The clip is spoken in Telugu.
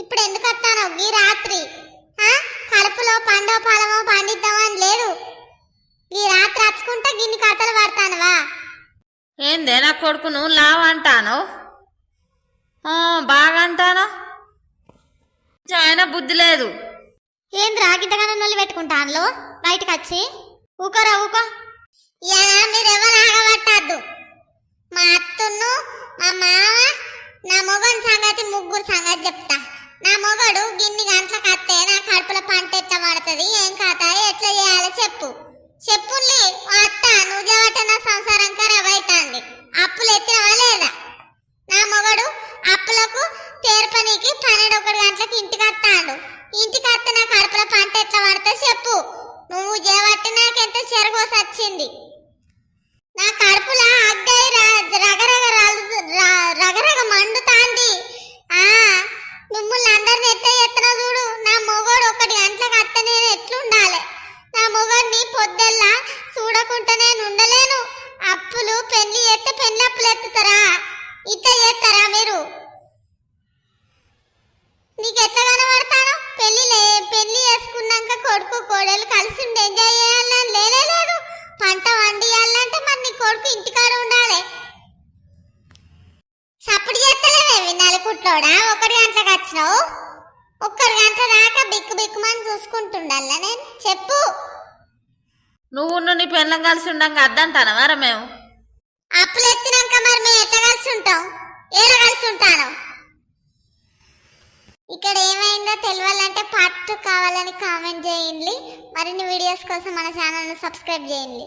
ఇప్పుడు ఎందుకు వస్తాను? ఈ రాత్రి. ఆ? కడుపులో పండో పొలమో పండిద్దామని లేదు. ఈ రాత్రి వచ్చుకుంటా గిన్ని కథలు పడతానువా? ఏందే నా కొడుకును లావ్ అంటాను? బాగా అంటాను ఆయన బుద్ధి లేదు. ఏంది రాగిద్దగానే నొల్లి పెట్టుకుంటాను బయటకు వచ్చి ఊకోరా ఊకో. ఇలా మీరెవరు ఆగబట్టద్దు? మా అత్తును మా మామ నా మొగన్ సంగతి ముగ్గురు సంగతి చెప్తా. నా మొగడు గిన్ని గంటలకు కత్తే నా కడుపులో పంట ఎట్లా పడుతుంది? ఏం కథ? ఎట్లా చేయాలో చెప్పు. చెప్పులే అత్త నువ్వు చేయబట్టే నా సంసారం ఖరాబ్ అవుతుంది అప్పులు ఎత్తినవా లేదా? నా మొగడు అప్పులకు తీర్పనికి పన్నెండు ఒకటి గంటలకు ఇంటికి వస్తాడు. ఇంటికి వస్తే నా కడుపులో పంట ఎట్లా పడితే చెప్పు. నువ్వు చేయబట్టి నాకెంత చెరగోసి వచ్చింది నా కడుపు పెళ్ళి ఎత్తే పెళ్ళి అప్పులు ఎత్తుతారా? ఇట్లా చేస్తారా మీరు? నీకు ఎట్లా కనబడతాను? పెళ్ళి లే- పెళ్ళి చేసుకున్నాక కొడుకు కోడలు కలిసి ఉండి ఎంజాయ్ చేయాలని లేనే లేదు. పంట వండియాలంటే మరి నీ కొడుకు ఇంటికాడ ఉండాలి. సప్పుడు చేస్తలేవే విన్నాలి కుట్లోడా ఒకటి గంటలకు వచ్చినావు? ఒక్కరి గంట దాకా బిక్కు బిక్కుమని చూసుకుంటుండాలా నేను? చెప్పు. నువ్వు నీ పెళ్ళం కలిసి ఉండంగా అద్దంటానా? మేము? చేస్తుంటాను. ఇక్కడ ఏమైందో తెలియాలంటే పార్ట్ టూ కావాలని కామెంట్ చేయండి. మరిన్ని వీడియోస్ కోసం మన ఛానల్ని సబ్స్క్రైబ్ చేయండి.